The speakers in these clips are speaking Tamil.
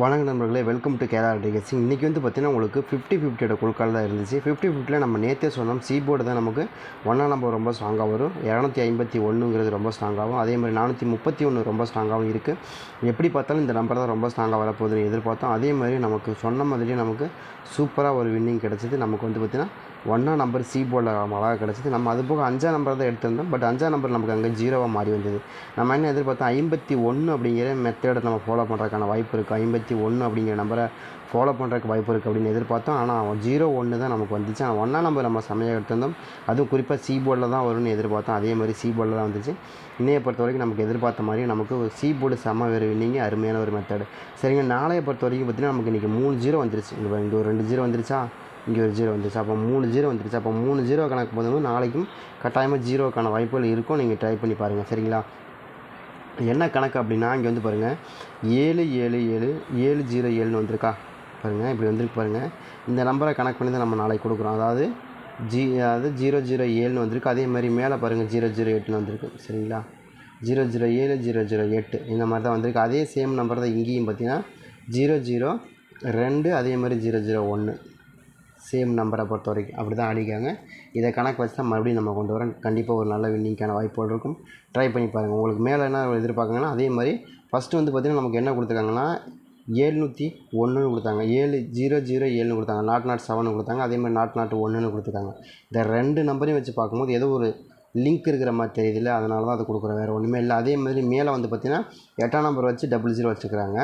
வணக்க நண்பர்களே வெல்கம் டு கேரளா டிகேசிங் இன்றைக்கி வந்து பார்த்தீங்கன்னா உங்களுக்கு ஃபிஃப்டி ஃபிஃப்டியோட குழுக்கள் தான் இருந்துச்சு. ஃபிஃப்டி ஃபிஃப்டியில் நம்ம நேற்றே சொன்னோம் சி போர்டு தான் நமக்கு ஒன்றாம் நம்பர் ரொம்ப ஸ்ட்ராங்காக வரும். இரநூத்தி ஐம்பத்தி ஒன்றுங்கிறது ரொம்ப ஸ்ட்ராங்காகவும் அதே மாதிரி நானூற்றி முப்பத்தி ஒன்று ரொம்ப ஸ்ட்ராங்காகவும் இருக்குது எப்படி பார்த்தாலும் இந்த நம்பர் தான் ரொம்ப ஸ்ட்ராங்காக வரப்போகுதுன்னு எதிர்பார்த்தோம். அதே மாதிரி நமக்கு சொன்ன மாதிரியே நமக்கு சூப்பராக ஒரு வின்னிங் கிடச்சிது. நமக்கு வந்து பார்த்திங்கன்னா ஒன்றாம் நம்பர் சி போர்டில் அழகாக கிடச்சிது. நம்ம அது போக அஞ்சாம் நம்பர் தான் எடுத்திருந்தோம். பட் அஞ்சாம் நம்பர் நமக்கு அங்கே ஜீரோவாக மாறி வந்தது. நம்ம என்ன எதிர்பார்த்தோம்? ஐம்பத்தி ஒன்று அப்படிங்கிற மெத்தடை நம்ம ஃபாலோ பண்ணுறதுக்கான வாய்ப்பு இருக்குது ஐம்பத்தி ஒன்று அப்படிங்கிற நம்பரை ஃபாலோ பண்ணுறதுக்கு வாய்ப்பு இருக்குது அப்படின்னு எதிர்பார்த்தோம். ஆனால் ஜீரோ ஒன்று தான் நமக்கு வந்துச்சு. ஆனால் ஒன்றாம் நம்பர் நம்ம செம்மையாக எடுத்திருந்தோம். அதுவும் குறிப்பாக சி போர்டில் தான் வரும்னு எதிர்பார்த்தோம். அதே மாதிரி சி போர்டில் தான் வந்துச்சு. இன்னையை பொறுத்த வரைக்கும் நமக்கு எதிர்பார்த்த மாதிரி நமக்கு ஒரு சி போர்டு செம்ம வேறு வின்னிங்க அருமையான ஒரு மெத்தடு சரிங்க நாளையை பொறுத்த வரைக்கும் பார்த்தீங்கன்னா நமக்கு இன்றைக்கி மூணு ஜீரோ வந்துருச்சு. இங்கே இங்கே ஒரு ரெண்டு ஜீரோ வந்துருச்சா? இங்கே ஒரு ஜீரோ வந்துருச்சு. அப்போ மூணு ஜீரோ வந்துருச்சு. அப்போ மூணு ஜீரோ கணக்கு போதும்போது நாளைக்கும் கட்டாயமாக ஜீரோக்கான வாய்ப்புகள் இருக்கும். நீங்கள் ட்ரை பண்ணி பாருங்கள் சரிங்களா? என்ன கணக்கு அப்படின்னா இங்கே வந்து பாருங்கள் ஏழு ஏழு ஏழு ஏழு ஜீரோ ஏழுன்னு வந்திருக்கா? பாருங்கள் இப்படி வந்திருக்கு பாருங்கள் இந்த நம்பரை கணக்கு பண்ணி தான் நம்ம நாளைக்கு கொடுக்குறோம். அதாவது ஜி அதாவது ஜீரோ ஜீரோ ஏழுன்னு வந்திருக்கு. அதே மாதிரி மேலே பாருங்கள் ஜீரோ ஜீரோ எட்டுன்னு வந்திருக்கு. சரிங்களா? ஜீரோ ஜீரோ ஏழு ஜீரோ ஜீரோ எட்டு. இந்த மாதிரி தான் வந்திருக்கு. அதே சேம் நம்பர் தான் இங்கேயும் பார்த்தீங்கன்னா ஜீரோ ஜீரோ ரெண்டு. அதே மாதிரி ஜீரோ ஜீரோ ஒன்று சேம் நம்பரை பொறுத்த வரைக்கும். அப்படி தான் அடிக்காங்க இதை கணக்கு வச்சு தான் மறுபடியும் நம்ம கொண்டு வரோம் கண்டிப்பாக ஒரு நல்ல வின்னிங்க்கான வாய்ப்புகள் இருக்கும். ட்ரை பண்ணி பாருங்கள் உங்களுக்கு மேலே என்ன எதிர்பார்க்குங்கன்னா அதே மாதிரி ஃபஸ்ட்டு வந்து பார்த்திங்கன்னா நமக்கு என்ன கொடுத்துருக்காங்கன்னா ஏழ்நூற்றி ஒன்றுன்னு கொடுத்தாங்க. ஏழு ஜீரோ ஜீரோ ஏழுன்னு கொடுத்தாங்க. நாட் நாட் செவன் கொடுத்தாங்க. அதே மாதிரி நாட் நாட் ஒன்றுன்னு கொடுத்துருக்காங்க. இந்த ரெண்டு நம்பரையும் வச்சு பார்க்கும்போது ஏதோ ஒரு லிங்க் இருக்கிற மாதிரி தெரியுதுல்ல. அதனால தான் அதை கொடுக்குறேன். வேறு ஒன்றுமே இல்லை. அதே மாதிரி மேலே வந்து பார்த்திங்கன்னா எட்டாம் நம்பர் வச்சு டபுள் ஜீரோ வச்சுக்கிறாங்க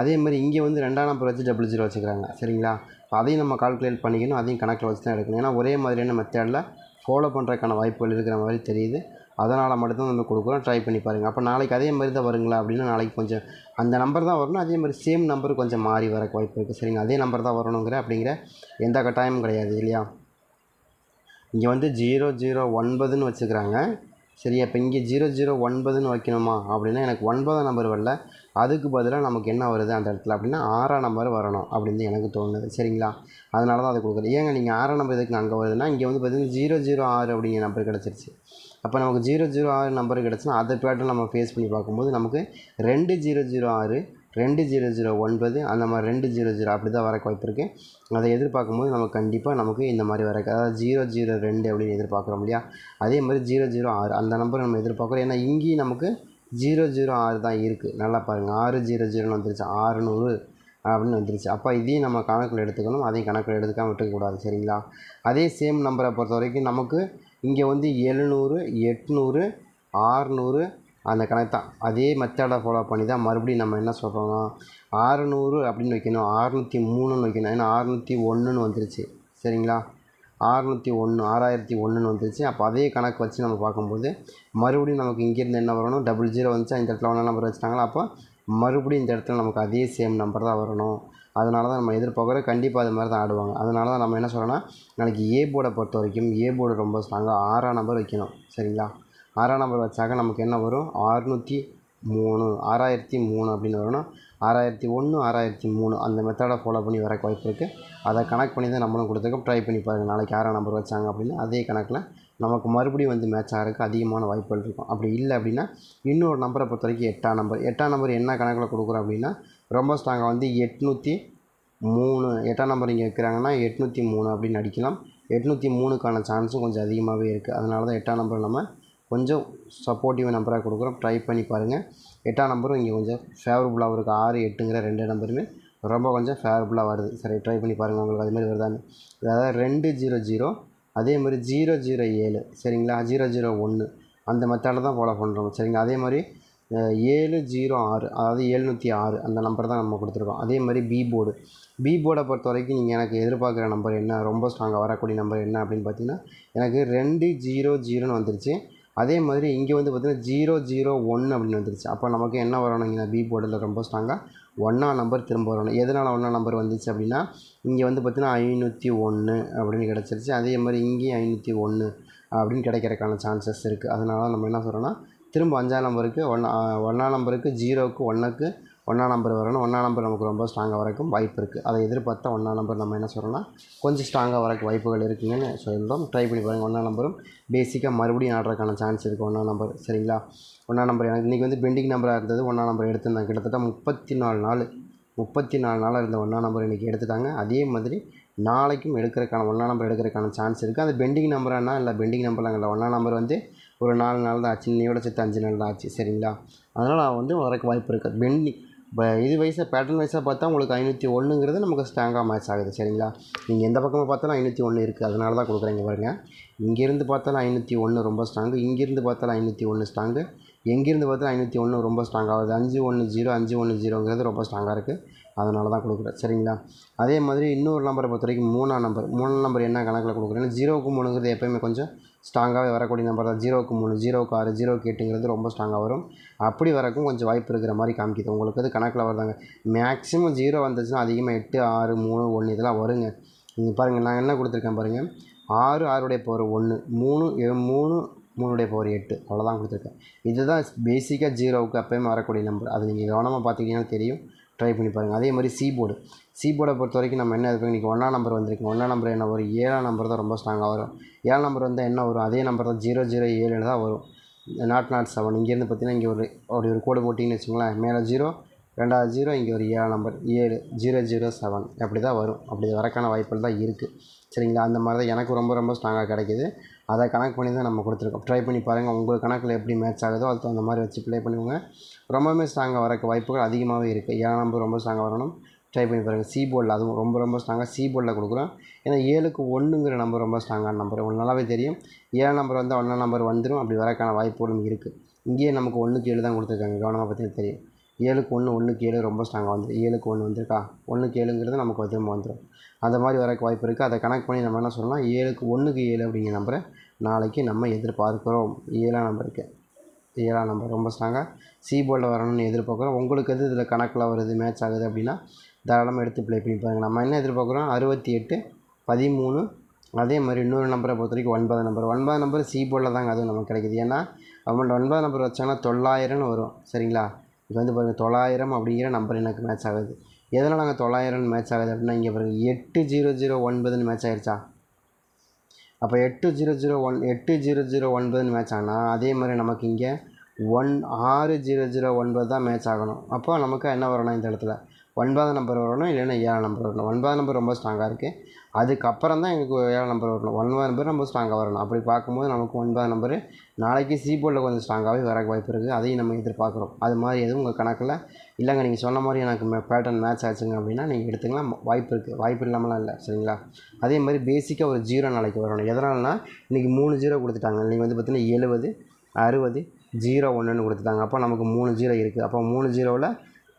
அதே மாதிரி இங்கே வந்து ரெண்டாம் நம்பர் வச்சு டபுள் ஜீரோ வச்சுக்கிறாங்க. சரிங்களா? அதையும் நம்ம கால்குலேட் பண்ணிக்கணும். அதையும் கணக்கில் வச்சு தான் எடுக்கணும். ஏன்னா ஒரே மாதிரியான மெத்தேடில் ஃபாலோ பண்ணுறதுக்கான வாய்ப்புகள் இருக்கிற மாதிரி தெரியுது. அதனால் மட்டும்தான் நம்ம கொடுக்குறோம். ட்ரை பண்ணி பாருங்கள் அப்போ நாளைக்கு அதே மாதிரி தான் வருங்களா அப்படின்னா நாளைக்கு கொஞ்சம் அந்த நம்பர் தான் வரணும் அதே மாதிரி சேம் நம்பர் கொஞ்சம் மாறி வர வாய்ப்பு இருக்குது சரிங்க அதே நம்பர் தான் வரணுங்கிற அப்படிங்கிற எந்த கட்டாயமும் கிடையாது இல்லையா? இங்கே வந்து ஜீரோ ஜீரோ ஒன்பதுன்னு வச்சுக்கிறாங்க. சரி அப்போ இங்கே ஜீரோ ஜீரோ ஒன்பதுன்னு வைக்கணுமா? அப்படின்னா எனக்கு ஒன்பதாம் நம்பர் வரல. அதுக்கு பதிலாக நமக்கு என்ன வருது அந்த இடத்துல? அப்படின்னா ஆறாம் நம்பர் வரணும் அப்படின்னு எனக்கு தோணுது. சரிங்களா? அதனால தான் அதை கொடுக்குறது ஏங்க நீங்கள் ஆறாம் நம்பர் எதுக்கு அங்கே வருதுன்னா இங்கே வந்து பார்த்தீங்கன்னா ஜீரோ ஜீரோ ஆறு அப்படிங்கிற நம்பர் கிடச்சிருச்சு. அப்போ நமக்கு ஜீரோ ஜீரோ ஆறு நம்பர் கிடச்சுன்னா அதை பேட்டர்ன் நம்ம ஃபேஸ் பண்ணி பார்க்கும்போது நமக்கு ரெண்டு ஜீரோ ஜீரோ ஆறு ரெண்டு ஜீரோ ஜீரோ ஒன்பது அந்த மாதிரி ரெண்டு ஜீரோ ஜீரோ அப்படி தான் வரக்கு வாய்ப்பு இருக்குது அதை எதிர்பார்க்கும்போது நமக்கு கண்டிப்பாக நமக்கு இந்த மாதிரி வரக்கு அதாவது ஜீரோ ஜீரோ ரெண்டு அப்படின்னு எதிர்பார்க்குறோம் இல்லையா? அதே மாதிரி ஜீரோ ஜீரோ ஆறு அந்த நம்பர் நம்ம எதிர்பார்க்குறோம். ஏன்னா இங்கேயும் நமக்கு ஜீரோ ஜீரோ ஆறு தான் இருக்குது நல்லா பாருங்கள் ஆறு ஜீரோ ஜீரோன்னு வந்துருச்சு. ஆறுநூறு அப்படின்னு வந்துருச்சு. அப்போ இதையும் நம்ம கணக்கில் எடுத்துக்கணும். அதையும் கணக்கில் எடுத்துக்காமல் விட்டுக்கக்கூடாது சரிங்களா? அதே சேம் நம்பரை பொறுத்த வரைக்கும் நமக்கு இங்கே வந்து எழுநூறு எட்நூறு ஆறுநூறு அந்த கணக்கு தான். அதே மெத்தடை ஃபாலோ பண்ணி தான் மறுபடியும் நம்ம என்ன சொல்கிறோம்னா ஆறுநூறு அப்படின்னு வைக்கணும். ஆறுநூற்றி மூணுன்னு வைக்கணும். ஏன்னா ஆறுநூற்றி ஒன்றுன்னு வந்துருச்சு. சரிங்களா? ஆறுநூற்றி ஒன்று ஆறாயிரத்தி ஒன்றுன்னு வந்துருச்சு. அப்போ அதே கணக்கு வச்சு நம்ம பார்க்கும்போது மறுபடியும் நமக்கு இங்கேருந்து என்ன வரணும்? டபுள் ஜீரோ வந்துச்சு? இந்த இடத்துல ஒன்றா நம்பர் வச்சுட்டாங்களா? அப்போ மறுபடியும் இந்த இடத்துல நமக்கு அதே சேம் நம்பர் தான் வரணும். அதனால தான் நம்ம எதிர்பார்க்குற கண்டிப்பாக அது மாதிரி தான் ஆடுவாங்க. அதனால தான் நம்ம என்ன சொல்கிறோன்னா நாளைக்கு ஏ போர்டை பொறுத்த வரைக்கும் ஏ போர்டு ரொம்ப ஸ்ட்ராங்காக ஆறாம் நம்பர் வைக்கணும். சரிங்களா? ஆறாம் நம்பர் வச்சாக்க நமக்கு என்ன வரும்? ஆறுநூற்றி மூணு ஆறாயிரத்தி மூணு அப்படின்னு வரும்னா ஆறாயிரத்தி ஒன்று ஆறாயிரத்தி மூணு அந்த மெத்தடை ஃபாலோ பண்ணி வர வாய்ப்பு இருக்குது அதை கணக்கு பண்ணி தான் நம்மளும் கொடுத்துருக்கோம் ட்ரை பண்ணி பாருங்கள் நாளைக்கு ஆறாம் நம்பர் வச்சாங்க அப்படின்னா அதே கணக்கில் நமக்கு மறுபடியும் வந்து மேட்ச் ஆகிறதுக்கு அதிகமான வாய்ப்புகள் இருக்கும். அப்படி இல்லை அப்படின்னா இன்னொரு நம்பரை பொறுத்த வரைக்கும் எட்டாம் நம்பர் எட்டாம் நம்பர் என்ன கணக்கில் கொடுக்குறோம் அப்படின்னா ரொம்ப ஸ்ட்ராங்காக வந்து எட்நூற்றி மூணு எட்டாம் நம்பர் இங்கே வைக்கிறாங்கன்னா எட்நூற்றி மூணு அப்படின்னு அடிக்கலாம். எட்நூற்றி மூணுக்கான சான்ஸும் கொஞ்சம் அதிகமாகவே இருக்குது அதனால தான் எட்டாம் நம்பர் நம்ம கொஞ்சம் சப்போர்ட்டிவ் நம்பராக கொடுக்குறோம். ட்ரை பண்ணி பாருங்கள் எட்டாம் நம்பரும் இங்கே கொஞ்சம் ஃபேவரபுளாகவும் இருக்குது ஆறு எட்டுங்கிற ரெண்டு நம்பருமே ரொம்ப கொஞ்சம் ஃபேவரபுளாக வருது. சரி ட்ரை பண்ணி பாருங்கள் உங்களுக்கு அதுமாதிரி வருதான்னு. அதாவது ரெண்டு ஜீரோ ஜீரோ அதே மாதிரி ஜீரோ ஜீரோ ஏழு. சரிங்களா? ஜீரோ ஜீரோ ஒன்று அந்த மெத்தடில் தான் ஃபாலோ பண்ணுறோம் சரிங்களா அதே மாதிரி ஏழு ஜீரோ ஆறு அதாவது எழுநூற்றி ஆறு அந்த நம்பர் தான் நம்ம கொடுத்துருக்கோம். அதே மாதிரி பி போர்டு பி போர்டை பொறுத்த வரைக்கும் நீங்கள் எனக்கு எதிர்பார்க்குற நம்பர் என்ன? ரொம்ப ஸ்ட்ராங்காக வரக்கூடிய நம்பர் என்ன அப்படின்னு பார்த்தீங்கன்னா எனக்கு ரெண்டு ஜீரோ ஜீரோன்னு வந்துருச்சு. அதே மாதிரி இங்கே வந்து பார்த்திங்கன்னா ஜீரோ ஜீரோ ஒன்று அப்படின்னு வந்துருச்சு. அப்போ நமக்கு என்ன வரணுங்கன்னா பி போர்டில் ரொம்ப ஸ்ட்ராங்காக ஒன்றா நம்பர் திரும்ப வரணும். எதனால் ஒன்றா நம்பர் வந்துச்சு அப்படின்னா இங்கே வந்து பார்த்திங்கன்னா ஐநூற்றி ஒன்று அப்படின்னு கிடச்சிருச்சு. அதே மாதிரி இங்கேயும் ஐநூற்றி ஒன்று அப்படின்னு கிடைக்கிறதுக்கான சான்சஸ் இருக்குது அதனால நம்ம என்ன சொல்கிறோன்னா திரும்ப அஞ்சாம் நம்பருக்கு ஒன்றா ஒன்றாம் நம்பருக்கு ஜீரோவுக்கு ஒன்றுக்கு ஒன்றாம் நம்பர் வரணும். ஒன்றாம் நம்பர் நமக்கு ரொம்ப ஸ்ட்ராங்காக வரக்கும் வாய்ப்பு இருக்குது அதை எதிர்பார்த்தா ஒன்றாம் நம்பர் நம்ம என்ன சொல்கிறோன்னா கொஞ்சம் ஸ்ட்ராங்காக வரக்கு வாய்ப்புகள் இருக்குங்கன்னு சொல்கிறோம் ட்ரை பண்ணி பாருங்கள் ஒன்றாம் நம்பரும் பேசிக்காக மறுபடியும் ஆடுறதுக்கான சான்ஸ் இருக்குது ஒன்றாம் நம்பர் சரிங்களா? ஒன்றாம் நம்பர் எனக்கு இன்றைக்கி வந்து பெண்டிங் நம்பராக இருந்தது. ஒன்றாம் நம்பர் எடுத்திருந்தாங்க கிட்டத்தட்ட முப்பத்தி நாலு நாள் முப்பத்தி நாலு நாளாக இருந்த ஒன்றா நம்பர் இன்றைக்கி எடுத்துட்டாங்க. அதே மாதிரி நாளைக்கும் எடுக்கிறக்கான ஒன்றா நம்பர் எடுக்கிறக்கான சான்ஸ் இருக்குது அது பெண்டிங் நம்பரானா இல்லை பெண்டிங் நம்பர்லாம் இல்லை. ஒன்றா நம்பர் வந்து ஒரு நாலு நாள் தான் ஆச்சு. இன்னையோட சேர்த்து அஞ்சு நாள் தான் ஆச்சு. சரிங்களா? அதனால் வந்து வரக்கு வாய்ப்பு இருக்குது பெண்டிங் இப்போ இது வயசாக பேட்டர்ன் வைஸாக பார்த்தா உங்களுக்கு ஐநூற்றி ஒன்றுங்கிறது நமக்கு ஸ்ட்ராங்காக மேட்ச் ஆகுது சரிங்களா? நீங்கள் எந்த பக்கமாக பார்த்தாலும் ஐநூற்றி ஒன்று இருக்குது அதனால தான் கொடுக்குறீங்க பாருங்கள் இங்கேருந்து பார்த்தாலும் ஐநூற்றி ஒன்று ரொம்ப ஸ்ட்ராங்கு இங்கேருந்து பார்த்தாலும் ஐநூற்றி ஒன்று ஸ்ட்ராங்கு எங்கேருந்து பார்த்தாலும் ஐநூற்றி ஒன்று ரொம்ப ஸ்ட்ராங் ஆகுது. அஞ்சு ஒன்று ஜீரோ அஞ்சு ஒன்று ஜீரோங்கிறது ரொம்ப ஸ்ட்ராங்காக இருக்குது அதனால தான் கொடுக்குறேன் சரிங்களா? அதே மாதிரி இன்னொரு நம்பரை பொறுத்த வரைக்கும் மூணாம் நம்பர் மூணாம் நம்பர் என்ன கணக்கில் கொடுக்குறேன்னா ஜீரோவுக்கு மூணுங்கிறது எப்போயுமே கொஞ்சம் ஸ்ட்ராங்காகவே வரக்கூடிய நம்பர் தான். ஜீரோவுக்கு மூணு ஜீரோவுக்கு ஆறு ஜீரோவுக்கு எட்டுங்கிறது ரொம்ப ஸ்ட்ராங்காக வரும். அப்படி வரக்கும் கொஞ்சம் வாய்ப்பு இருக்கிற மாதிரி காமிக்குது. உங்களுக்கு அது கணக்கில் வருதாங்க. மேக்ஸிமம் ஜீரோ வந்துச்சுன்னா அதிகமாக எட்டு ஆறு மூணு ஒன்று இதெல்லாம் வருங்க. நீங்கள் பாருங்கள் நான் என்ன கொடுத்துருக்கேன் பாருங்கள் ஆறு ஆறுடைய பவர் ஒன்று மூணு மூணு மூணுடைய பவர் எட்டு. அவ்வளோதான் கொடுத்துருக்கேன். இதுதான் பேசிக்காக ஜீரோவுக்கு அப்போயுமே வரக்கூடிய நம்பர் அது நீங்கள் கவனமாக பார்த்தீங்கன்னா தெரியும். ட்ரை பண்ணி பாருங்கள் அதே மாதிரி சி போர்டு சி போர்டை பொறுத்த வரைக்கும் நம்ம என்ன இருப்போம் இன்றைக்கி ஒன்றா நம்பர் வந்திருக்கு. ஒன்றா நம்பர் என்ன? வரும் ஏழாம் நம்பர் தான் ரொம்ப ஸ்ட்ராங்காக வரும். ஏழாம் நம்பர் வந்தால் என்ன வரும்? அதே நம்பர் தான் ஜீரோ ஜீரோ ஏழு தான் வரும். நாட் நாட் செவன் இங்கேருந்து பார்த்தீங்கன்னா இங்கே ஒரு அப்படி ஒரு கோடு போட்டிங்கன்னு வச்சுங்களேன் மேலே ஜீரோ ரெண்டாவது ஜீரோ இங்கே ஒரு ஏழு நம்பர் ஏழு ஜீரோ ஜீரோ செவன் அப்படி தான் வரும். அப்படி வரக்கான வாய்ப்புகள் தான் இருக்குது சரிங்களா? அந்த மாதிரி தான் எனக்கு ரொம்ப ரொம்ப ஸ்ட்ராங்காக கிடைக்கிது. அதை கணக்கு பண்ணி தான் நம்ம கொடுத்துருக்கோம். ட்ரை பண்ணி பாருங்கள் உங்கள் கணக்கில் எப்படி மேட்ச் ஆகுதோ அதுக்கு தகுந்த மாதிரி வச்சு ப்ளே பண்ணுவோங்க ரொம்பவுமே ஸ்ட்ராங்காக வரக்கு வாய்ப்புகள் அதிகமாகவே இருக்குது ஏழாம் நம்பர் ரொம்ப ஸ்ட்ராங்காக வரணும். ட்ரை பண்ணி பாருங்கள் சி போர்டில் அதுவும் ரொம்ப ரொம்ப ஸ்ட்ராங்காக சி போர்டில் கொடுக்குறோம். ஏன்னா ஏழுக்கு ஒன்றுங்கிற நம்பர் ரொம்ப ஸ்ட்ராங்கான நம்பர் உங்களுக்கு நல்லாவே தெரியும். ஏழு நம்பர் வந்தால் ஒன்றாம் நம்பர் வந்துடும் அப்படி வரக்கான வாய்ப்புகளும் இருக்குது இங்கேயே நமக்கு ஒன்றுக்கு ஏழு தான் கொடுத்துருக்காங்க. கவனமாக பார்த்தீங்கன்னா தெரியும். ஏழுக்கு ஒன்று ஒன்றுக்கு ஏழு ரொம்ப ஸ்ட்ராங்காக வந்துடும் ஏழுக்கு ஒன்று வந்திருக்கா? ஒன்றுக்கு ஏழுங்கிறது நமக்கு திரும்ப வந்துடும் அந்த மாதிரி வரக்கு வாய்ப்பு இருக்குது அதை கணக்கு பண்ணி நம்ம என்ன சொல்லலாம் ஏழுக்கு ஒன்றுக்கு ஏழு அப்படிங்கிற நம்பரை நாளைக்கு நம்ம எதிர்பார்க்குறோம். ஏழாம் நம்பருக்கு ஏழாம் நம்பர் ரொம்ப ஸ்ட்ராங்காக சி போர்டில் வரணும்னு எதிர்பார்க்குறோம். உங்களுக்கு எது இதில் கணக்கில் வருது மேட்ச் ஆகுது அப்படின்னா தாராளமாக எடுத்து ப்ளே பண்ணி பாருங்கள் நம்ம என்ன எதிர்பார்க்குறோம்? அறுபத்தி எட்டு பதிமூணு அதே மாதிரி இன்னொரு நம்பரை பொறுத்த வரைக்கும் ஒன்பது நம்பர் ஒன்பது நம்பர் சி போர்டில் தாங்க அதுவும் நமக்கு கிடைக்குது. ஏன்னா அவங்கள்ட்ட ஒன்பது நம்பர் வச்சாங்கன்னா தொள்ளாயிரம்னு வரும். சரிங்களா? இது வந்து பாருங்கள் தொள்ளாயிரம் அப்படிங்கிற நம்பர் எனக்கு மேட்ச் ஆகுது. எதனால் நாங்கள் தொள்ளாயிரம்னு மேட்ச் ஆகுது அப்படின்னா இங்கே பாருங்கள் எட்டு ஜீரோ ஜீரோ ஒன்பதுன்னு மேட்ச் ஆகிடுச்சா அப்போ எட்டு ஜீரோ ஜீரோ ஒன் எட்டு ஜீரோ ஜீரோ ஒன்பதுன்னு மேட்ச் ஆனால் அதே மாதிரி நமக்கு இங்கே ஒன் ஆறு ஜீரோ ஜீரோ ஒன்பது தான் மேட்ச் ஆகணும். அப்போ நமக்கு என்ன வரணும் இந்த இடத்துல? ஒன்பதாம் நம்பர் வரணும் இல்லைன்னா ஏழாம் நம்பர் வரணும். ஒன்பதாம் நம்பர் ரொம்ப ஸ்ட்ராங்காக இருக்குது அதுக்கப்புறம் தான் எங்களுக்கு ஏழாம் நம்பர் வரணும். ஒன்பதாம் நம்பர் ரொம்ப ஸ்ட்ராங்காக வரணும். அப்படி பார்க்கும்போது நமக்கு ஒன்பதாம் நம்பர் நாளைக்கு சி போர்டில் கொஞ்சம் ஸ்ட்ராங்காகவே வர வாய்ப்பு இருக்குது அதையும் நம்ம எதிர்பார்க்குறோம். அது மாதிரி எதுவும் உங்கள் கணக்கில்? இல்லைங்க நீங்கள் சொன்ன மாதிரி எனக்கு பேட்டர்ன் மேட்ச் ஆச்சுங்க அப்படின்னா நீங்கள் எடுத்துக்கலாம். வாய்ப்பு இருக்குது வாய்ப்பு இல்லாமலாம் இல்லை சரிங்களா? அதே மாதிரி பேசிக்காக ஒரு ஜீரோ நாளைக்கு வரணும். எதனால்னா இன்றைக்கி மூணு ஜீரோ கொடுத்துட்டாங்க. இன்றைக்கி வந்து பார்த்தீங்கன்னா எழுபது அறுபது ஜீரோ ஒன்றுன்னு கொடுத்துட்டாங்க. அப்போ நமக்கு மூணு ஜீரோ இருக்குது அப்போ மூணு ஜீரோவில்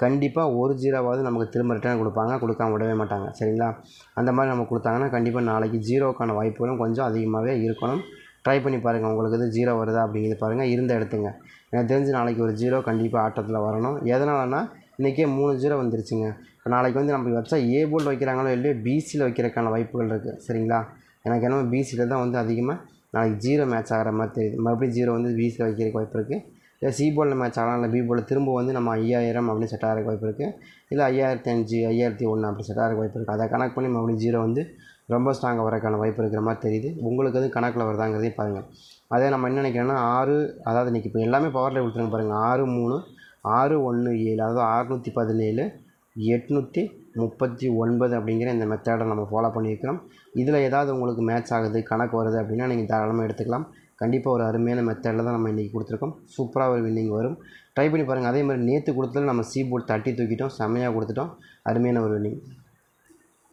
கண்டிப்பாக ஒரு ஜீரோவாவது நமக்கு திரும்ப ரிட்டர்ன் கொடுப்பாங்க. கொடுக்காம விடவே மாட்டாங்க. சரிங்களா? அந்த மாதிரி நம்ம கொடுத்தாங்கன்னா கண்டிப்பாக நாளைக்கு ஜீரோக்கான வாய்ப்புகளும் கொஞ்சம் அதிகமாகவே இருக்கணும். ட்ரை பண்ணி பாருங்கள் உங்களுக்கு இது ஜீரோ வருதா அப்படிங்கிறது பாருங்கள் இருந்த எடுத்துங்க. எனக்கு தெரிஞ்சு நாளைக்கு ஒரு ஜீரோ கண்டிப்பாக ஆட்டத்தில் வரணும். எதனாலனா இன்றைக்கே மூணு ஜீரோ வந்துருச்சுங்க. இப்போ நாளைக்கு வந்து நம்ம வச்சா ஏ போர்டு வைக்கிறாங்களோ இல்லையோ பிசியில் வைக்கிறதுக்கான வாய்ப்புகள் இருக்குது சரிங்களா? எனக்கு என்னமோ பிசியில் தான் வந்து அதிகமாக நாளைக்கு ஜீரோ மேட்ச் ஆகிற மாதிரி தெரியுது. மறுபடியும் ஜீரோ வந்து பிசியில் வைக்கிறதுக்கு வாய்ப்பு இருக்குது இல்லை சி போர்டில் மேட்ச் ஆகலாம் இல்லை பி போர்டில் திரும்ப வந்து நம்ம ஐயாயிரம் அப்படின்னு செட் ஆகிறதுக்கு வாய்ப்பு இருக்குது இல்லை ஐயாயிரத்தி அஞ்சு ஐயாயிரத்தி ஒன்று அப்படி செட் ஆகிறதுக்கு வாய்ப்பு இருக்குது அதை கணக்கு பண்ணி மறுபடியும் ஜீரோ வந்து ரொம்ப ஸ்ட்ராங்காக வரக்கான வாய்ப்பு இருக்கிற மாதிரி தெரியுது. உங்களுக்கு அது கணக்கில் வருதாங்கிறதையும் பாருங்கள் அதே நம்ம என்ன நினைக்கிறோன்னா ஆறு அதாவது இன்றைக்கி இப்போ எல்லாமே பவர் பவரில் கொடுத்துருங்க பாருங்கள் ஆறு மூணு ஆறு ஒன்று ஏழு அதாவது அறுநூற்றி பதினேழு எட்நூற்றி முப்பத்தி ஒன்பது அப்படிங்கிற இந்த மெத்தடை நம்ம ஃபாலோ பண்ணியிருக்கிறோம். இதில் ஏதாவது உங்களுக்கு மேட்ச் ஆகுது கணக்கு வருது அப்படின்னா நீங்கள் தாராளமாக எடுத்துக்கலாம். கண்டிப்பாக ஒரு அருமையான மெத்தடில் தான் நம்ம இன்றைக்கி கொடுத்துருக்கோம். சூப்பராக ஒரு வின்னிங் வரும். ட்ரை பண்ணி பாருங்கள் அதே மாதிரி நேற்று கொடுத்ததில் நம்ம சீ போர்ட் தட்டி தூக்கிட்டோம். செம்மையாக கொடுத்துட்டோம். அருமையான ஒரு வின்னிங்